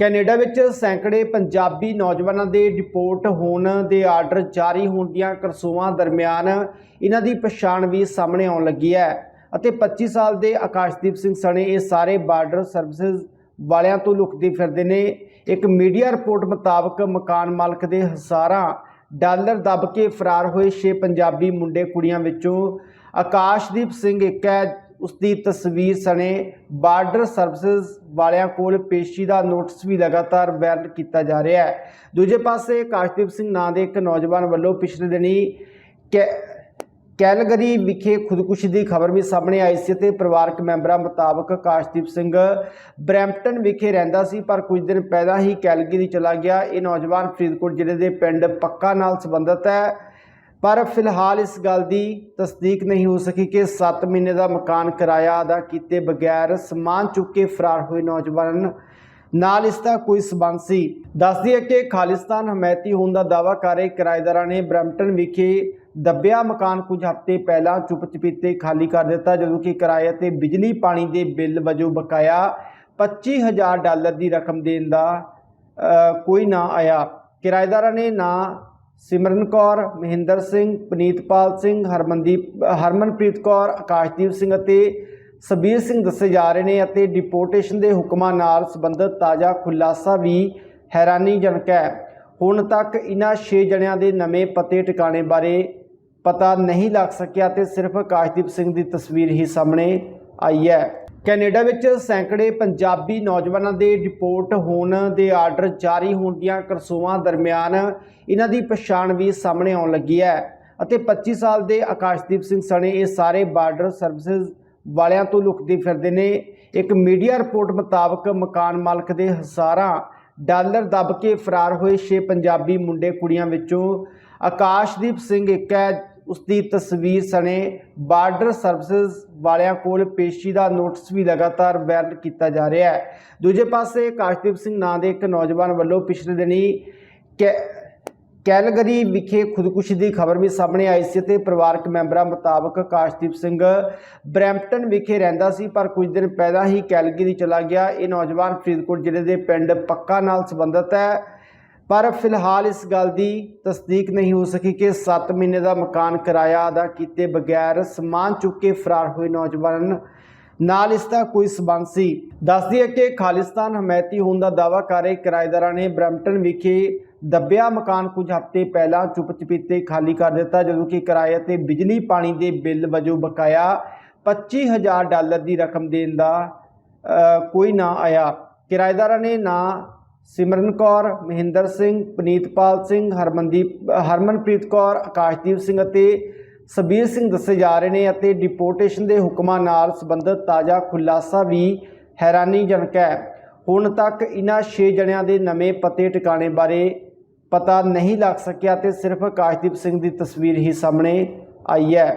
Canada ਵਿੱਚ ਸੈਂਕੜੇ ਪੰਜਾਬੀ ਨੌਜਵਾਨਾਂ ਦੇ ਡਿਪੋਰਟ ਹੋਣ ਦੇ ਆਰਡਰ ਜਾਰੀ ਹੋਣ ਦੀਆਂ ਕਰਸੂਆਂ ਦਰਮਿਆਨ ਇਹਨਾਂ ਦੀ ਪਛਾਣ ਵੀ ਸਾਹਮਣੇ ਆਉਣ ਲੱਗੀ ਹੈ ਅਤੇ 25 ਸਾਲ ਦੇ ਆਕਾਸ਼ਦੀਪ ਸਿੰਘ ਸਣੇ ਇਹ ਸਾਰੇ ਬਾਰਡਰ ਸਰਵਿਸਿਜ਼ ਵਾਲਿਆਂ ਤੋਂ ਲੁਕਦੇ ਫਿਰਦੇ ਨੇ। ਇੱਕ ਮੀਡੀਆ ਰਿਪੋਰਟ ਮੁਤਾਬਕ ਮਕਾਨ ਮਾਲਕ ਦੇ ਹਜ਼ਾਰਾਂ ਡਾਲਰ ਦੱਬ ਕੇ ਫਰਾਰ ਹੋਏ 6 ਪੰਜਾਬੀ ਮੁੰਡੇ ਕੁੜੀਆਂ ਵਿੱਚੋਂ ਆਕਾਸ਼ਦੀਪ ਸਿੰਘ ਇੱਕ ਹੈ ਉਸ ਦੀ ਤਸਵੀਰ ਸਣੇ ਬਾਰਡਰ ਸਰਵਿਸਿਜ਼ ਵਾਲਿਆਂ ਕੋਲ ਪੇਸ਼ੀ ਦਾ ਨੋਟਿਸ ਵੀ ਲਗਾਤਾਰ ਵਾਇਰਲ ਕੀਤਾ ਜਾ ਰਿਹਾ ਹੈ। ਦੂਜੇ ਪਾਸੇ ਕਾਸ਼ਦੀਪ ਸਿੰਘ ਨਾਂ ਦੇ ਇੱਕ ਨੌਜਵਾਨ ਵੱਲੋਂ ਪਿਛਲੇ ਦਿਨੀ ਕੈ- ਕੈਲਗਰੀ ਵਿਖੇ ਖੁਦਕੁਸ਼ੀ ਦੀ ਖਬਰ ਵੀ ਸਾਹਮਣੇ ਆਈ ਸੀ ਤੇ ਪਰਿਵਾਰਕ ਮੈਂਬਰਾਂ ਮੁਤਾਬਕ ਕਾਸ਼ਦੀਪ ਸਿੰਘ ਬਰੈਂਪਟਨ ਵਿਖੇ ਰਹਿੰਦਾ ਸੀ, ਪਰ ਕੁਝ ਦਿਨ ਪਹਿਲਾਂ ਹੀ ਕੈਲਗਰੀ ਚਲਾ ਗਿਆ। ਇਹ ਨੌਜਵਾਨ ਫਰੀਦਕੋਟ ਜ਼ਿਲ੍ਹੇ ਦੇ ਪਿੰਡ ਪੱਕਾ ਨਾਲ ਸੰਬੰਧਿਤ ਹੈ। ਪਰ ਫਿਲਹਾਲ ਇਸ ਗੱਲ ਦੀ ਤਸਦੀਕ ਨਹੀਂ ਹੋ ਸਕੀ ਕਿ 7 ਮਹੀਨੇ ਦਾ ਮਕਾਨ ਕਿਰਾਇਆ ਅਦਾ ਕੀਤੇ ਬਗੈਰ ਸਮਾਨ ਚੁੱਕ ਕੇ ਫਰਾਰ ਹੋਏ ਨੌਜਵਾਨ ਨਾਲ ਇਸ ਦਾ ਕੋਈ ਸਬੰਧ ਸੀ। ਦੱਸਦੀ ਹੈ ਕਿ ਖਾਲਿਸਤਾਨ ਹਮਾਇਤੀ ਹੋਣ ਦਾ ਦਾਅਵਾ ਕਰ ਰਹੇ ਕਿਰਾਏਦਾਰਾਂ ਨੇ ਬਰੈਂਪਟਨ ਵਿਖੇ ਦੱਬਿਆ ਮਕਾਨ ਕੁਝ ਹਫ਼ਤੇ ਪਹਿਲਾਂ ਚੁੱਪ ਚਪੀਤੇ ਖਾਲੀ ਕਰ ਦਿੱਤਾ, ਜਦੋਂ ਕਿ ਕਿਰਾਏ ਤੇ ਬਿਜਲੀ, ਪਾਣੀ ਦੇ ਬਿੱਲ ਵਜੋਂ ਬਕਾਇਆ 25000 ਡਾਲਰ ਦੀ ਰਕਮ ਦੇਣ ਦਾ ਕੋਈ ਨਾ ਆਇਆ। ਕਿਰਾਏਦਾਰਾਂ ਨੇ ਨਾ ਸਿਮਰਨ ਕੌਰ, ਮਹਿੰਦਰ ਸਿੰਘ, ਪਨੀਤਪਾਲ ਸਿੰਘ, ਹਰਮਨਦੀਪ, ਹਰਮਨਪ੍ਰੀਤ ਕੌਰ, ਆਕਾਸ਼ਦੀਪ ਸਿੰਘ ਅਤੇ ਸਬੀਰ ਸਿੰਘ ਦੱਸੇ ਜਾ ਰਹੇ ਨੇ ਅਤੇ ਡਿਪੋਰਟੇਸ਼ਨ ਦੇ ਹੁਕਮਾਂ ਨਾਲ ਸੰਬੰਧਿਤ ਤਾਜ਼ਾ ਖੁਲਾਸਾ ਵੀ ਹੈਰਾਨੀਜਨਕ ਹੈ। ਹੁਣ ਤੱਕ ਇਨ੍ਹਾਂ 6 ਜਣਿਆਂ ਦੇ ਨਵੇਂ ਪਤੇ ਟਿਕਾਣੇ ਬਾਰੇ ਪਤਾ ਨਹੀਂ ਲੱਗ ਸਕਿਆ ਤੇ ਸਿਰਫ ਆਕਾਸ਼ਦੀਪ ਸਿੰਘ ਦੀ ਤਸਵੀਰ ਹੀ ਸਾਹਮਣੇ ਆਈ ਹੈ। ਕੈਨੇਡਾ ਵਿੱਚ ਸੈਂਕੜੇ ਪੰਜਾਬੀ ਨੌਜਵਾਨਾਂ ਦੇ ਡਿਪੋਰਟ ਹੋਣ ਦੇ ਆਰਡਰ ਜਾਰੀ ਹੋਣ ਦੀਆਂ ਕਰਸੂਆਂ ਦਰਮਿਆਨ ਇਹਨਾਂ ਦੀ ਪਛਾਣ ਵੀ ਸਾਹਮਣੇ ਆਉਣ ਲੱਗੀ ਹੈ ਅਤੇ 25 ਸਾਲ ਦੇ ਆਕਾਸ਼ਦੀਪ ਸਿੰਘ ਸਣੇ ਇਹ ਸਾਰੇ ਬਾਰਡਰ ਸਰਵਿਸਿਜ਼ ਵਾਲਿਆਂ ਤੋਂ ਲੁਕਦੇ ਫਿਰਦੇ ਨੇ। ਇੱਕ ਮੀਡੀਆ ਰਿਪੋਰਟ ਮੁਤਾਬਕ ਮਕਾਨ ਮਾਲਕ ਦੇ ਹਜ਼ਾਰਾਂ ਡਾਲਰ ਦੱਬ ਕੇ ਫਰਾਰ ਹੋਏ 6 ਪੰਜਾਬੀ ਮੁੰਡੇ ਕੁੜੀਆਂ ਵਿੱਚੋਂ ਆਕਾਸ਼ਦੀਪ ਸਿੰਘ ਇੱਕ ਹੈ ਉਸ ਦੀ ਤਸਵੀਰ ਸਣੇ ਬਾਰਡਰ ਸਰਵਿਸਿਜ਼ ਵਾਲਿਆਂ ਕੋਲ ਪੇਸ਼ੀ ਦਾ ਨੋਟਿਸ ਵੀ ਲਗਾਤਾਰ ਵਾਇਰਲ ਕੀਤਾ ਜਾ ਰਿਹਾ ਹੈ। ਦੂਜੇ ਪਾਸੇ ਕਾਸ਼ਦੀਪ ਸਿੰਘ ਨਾਂ ਦੇ ਇੱਕ ਨੌਜਵਾਨ ਵੱਲੋਂ ਪਿਛਲੇ ਦਿਨੀ ਕੈ- ਕੈਲਗਰੀ ਵਿਖੇ ਖੁਦਕੁਸ਼ੀ ਦੀ ਖਬਰ ਵੀ ਸਾਹਮਣੇ ਆਈ ਸੀ ਤੇ ਪਰਿਵਾਰਕ ਮੈਂਬਰਾਂ ਮੁਤਾਬਕ ਕਾਸ਼ਦੀਪ ਸਿੰਘ ਬਰੈਂਪਟਨ ਵਿਖੇ ਰਹਿੰਦਾ ਸੀ, ਪਰ ਕੁਝ ਦਿਨ ਪਹਿਲਾਂ ਹੀ ਕੈਲਗਰੀ ਚਲਾ ਗਿਆ। ਇਹ ਨੌਜਵਾਨ ਫਰੀਦਕੋਟ ਜ਼ਿਲ੍ਹੇ ਦੇ ਪਿੰਡ ਪੱਕਾ ਨਾਲ ਸੰਬੰਧਿਤ ਹੈ। ਪਰ ਫਿਲਹਾਲ ਇਸ ਗੱਲ ਦੀ ਤਸਦੀਕ ਨਹੀਂ ਹੋ ਸਕੀ ਕਿ 7 ਮਹੀਨੇ ਦਾ ਮਕਾਨ ਕਿਰਾਇਆ ਅਦਾ ਕੀਤੇ ਬਗੈਰ ਸਮਾਨ ਚੁੱਕ ਕੇ ਫਰਾਰ ਹੋਏ ਨੌਜਵਾਨ ਨਾਲ ਇਸ ਦਾ ਕੋਈ ਸਬੰਧ ਸੀ। ਦੱਸਦੀ ਹੈ ਕਿ ਖਾਲਿਸਤਾਨ ਹਮਾਇਤੀ ਹੋਣ ਦਾ ਦਾਅਵਾ ਕਰ ਰਹੇ ਕਿਰਾਏਦਾਰਾਂ ਨੇ ਬਰੈਂਪਟਨ ਵਿਖੇ ਦੱਬਿਆ ਮਕਾਨ ਕੁਝ ਹਫ਼ਤੇ ਪਹਿਲਾਂ ਚੁੱਪ ਚਪੀਤੇ ਖਾਲੀ ਕਰ ਦਿੱਤਾ, ਜਦੋਂ ਕਿ ਕਿਰਾਏ ਤੇ ਬਿਜਲੀ, ਪਾਣੀ ਦੇ ਬਿੱਲ ਵਜੋਂ ਬਕਾਇਆ 25000 ਡਾਲਰ ਦੀ ਰਕਮ ਦੇਣ ਦਾ ਕੋਈ ਨਾ ਆਇਆ। ਕਿਰਾਏਦਾਰਾਂ ਨੇ ਨਾ ਸਿਮਰਨ ਕੌਰ, ਮਹਿੰਦਰ ਸਿੰਘ, ਪਨੀਤਪਾਲ ਸਿੰਘ, ਹਰਮਨਦੀਪ, ਹਰਮਨਪ੍ਰੀਤ ਕੌਰ, ਆਕਾਸ਼ਦੀਪ ਸਿੰਘ ਅਤੇ ਸਬੀਰ ਸਿੰਘ ਦੱਸੇ ਜਾ ਰਹੇ ਨੇ ਅਤੇ ਡਿਪੋਰਟੇਸ਼ਨ ਦੇ ਹੁਕਮਾਂ ਨਾਲ ਸੰਬੰਧਿਤ ਤਾਜ਼ਾ ਖੁਲਾਸਾ ਵੀ ਹੈਰਾਨੀਜਨਕ ਹੈ। ਹੁਣ ਤੱਕ ਇਨ੍ਹਾਂ 6 ਜਣਿਆਂ ਦੇ ਨਵੇਂ ਪਤੇ ਟਿਕਾਣੇ ਬਾਰੇ ਪਤਾ ਨਹੀਂ ਲੱਗ ਸਕਿਆ ਤੇ ਸਿਰਫ ਆਕਾਸ਼ਦੀਪ ਸਿੰਘ ਦੀ ਤਸਵੀਰ ਹੀ ਸਾਹਮਣੇ ਆਈ ਹੈ।